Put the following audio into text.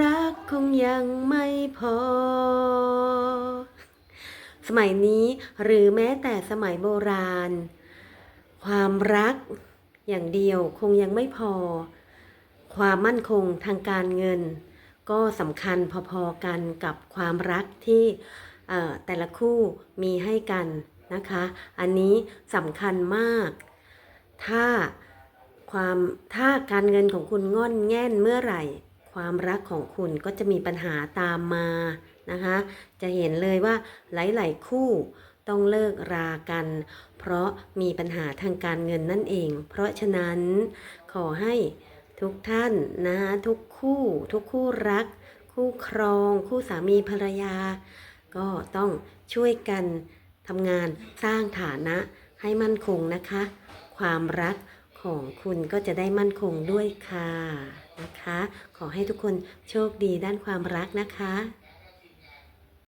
รักคงยังไม่พอ สมัยนี้หรือแม้แต่สมัยโบราณ ความรักอย่างเดียวคงยังไม่พอ ความมั่นคงทางการเงิน ก็สำคัญพอๆกันกับความรักที่แต่ละคู่มีให้กันนะคะ อันนี้สำคัญมาก ถ้าความถ้าการเงินของคุณง่อนแง่นเมื่อไหร่ ความรักของคุณก็จะมีปัญหาตามมานะคะ จะเห็นเลยว่าหลาย ๆ คู่ต้องเลิกรากัน เพราะมีปัญหาทางการเงินนั่นเอง เพราะฉะนั้นขอให้ทุกท่านนะคะทุกคู่ทุกคู่รัก คู่ครอง คู่สามีภรรยา ก็ต้องช่วยกันทำงานสร้างฐานะให้มั่นคงนะคะ ความรักของคุณก็จะได้มั่นคงด้วยค่ะ นะคะ ขอให้ทุกคนโชคดีด้านความรักนะคะ